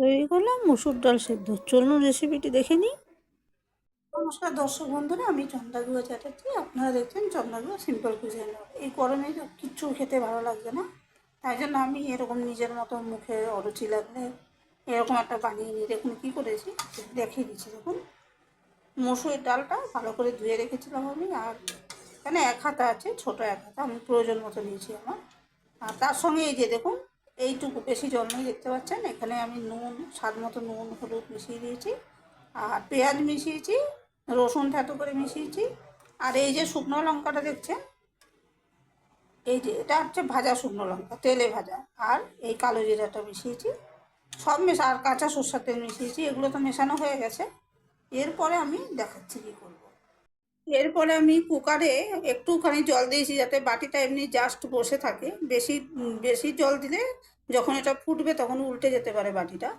তৈরি করলাম মুসুর ডাল সেদ্ধ। চলুন রেসিপিটি দেখে নিই। নমস্কার দর্শক বন্ধুরা, আমি চন্দ্রাগুয়া চ্যাটার্জি। আপনারা দেখছেন চন্দ্রাগুয়া সিম্পল কুইজিন এই গরমে তো কিচ্ছু খেতে ভালো লাগছে না। তাই জন্য আমি এরকম নিজের মতো মুখে অরুচি লাগলে এরকম একটা বানিয়ে নিই দেখুন কী করেছি। দেখিয়ে দিচ্ছি, দেখুন। মসুরের ডালটা ভালো করে ধুয়ে রেখেছিলাম আমি, আর এখানে এক হাতা আছে, ছোটো এক হাতা, আমি প্রয়োজন মতো নিয়েছি আমার। আর তার সঙ্গে এই যে দেখুন এইটুকু বেশি জল নেই, দেখতে পাচ্ছেন? এখানে আমি নুন, স্বাদ মতো নুন, হলুদ মিশিয়ে দিয়েছি। আর পেঁয়াজ মিশিয়েছি, রসুন থেতো করে মিশিয়েছি। আর এই যে শুকনো লঙ্কাটা দেখছেন? এই যে, এটা হচ্ছে ভাজা শুকনো লঙ্কা, তেলে ভাজা। আর এই কালো জিরাটা মিশিয়েছি। সব মেশা, আর কাঁচা সর্ষার তেল মিশিয়েছি, এগুলো তো মেশানো হয়ে গেছে। এরপরে আমি দেখাচ্ছি কী করব এরপরে আমি কুকারে একটুখানি জল দিয়েছি যাতে বাটিটা এমনি জাস্ট বসে থাকে। বেশি বেশি জল দিলে যখন এটা ফুটবে তখন উল্টে যেতে পারে বাটিটা।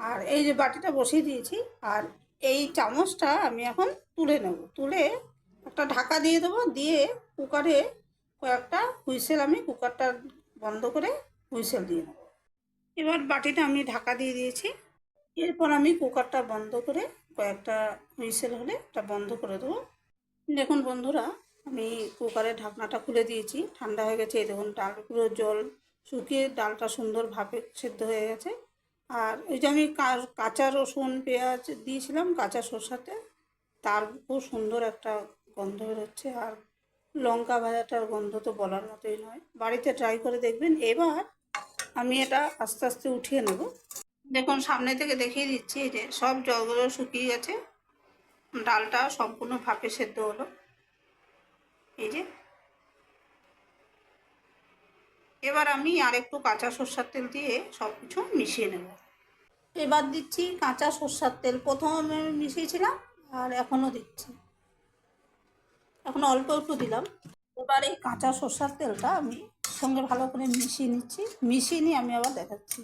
আর এই যে বাটিটা বসিয়ে দিয়েছি, আর এই চামচটা আমি এখন তুলে নেব। তুলে একটা ঢাকা দিয়ে দেবো, দিয়ে কুকারে কয়েকটা হুইসেল আমি কুকারটা বন্ধ করে হুইসেল দিয়ে নেব। এবার বাটিটা আমি ঢাকা দিয়ে দিয়েছি। এরপর আমি কুকারটা বন্ধ করে কয়েকটা হুইসেল হলে এটা বন্ধ করে দেবো। দেখুন বন্ধুরা, আমি কুকারের ঢাকনাটা খুলে দিয়েছি। ঠান্ডা হয়ে গেছে, এই দেখুন ডাল, পুরো জল শুকিয়ে ডালটা সুন্দরভাবে সেদ্ধ হয়ে গেছে। আর ওই যে আমি কাঁচা রসুন, পেঁয়াজ দিয়েছিলাম, কাঁচা সরষাতে তার খুব সুন্দর একটা গন্ধ বেরোচ্ছে। আর লঙ্কা ভাজাটার গন্ধ তো বলার মতোই নয়। বাড়িতে ট্রাই করে দেখবেন। এবার আমি এটা আস্তে আস্তে উঠিয়ে নেব। দেখুন, সামনে থেকে দেখিয়ে দিচ্ছি, এই যে সব জলগুলো শুকিয়ে গেছে। ডালটা সম্পূর্ণ ভাপে সেদ্ধ হলো। এই যে। এবার আমি আর একটু কাঁচা সর্ষার তেল দিয়ে সব কিছু মিশিয়ে নেব। এবার দিচ্ছি কাঁচা সর্ষার তেল। প্রথমে আমি মিশিয়েছিলাম আর এখনও দিচ্ছি। এখন অল্প একটু দিলাম। এবার এই কাঁচা সর্ষার তেলটা আমি সঙ্গে ভালো করে মিশিয়ে নিচ্ছি। মিশিয়ে নিয়ে আমি আবার দেখাচ্ছি।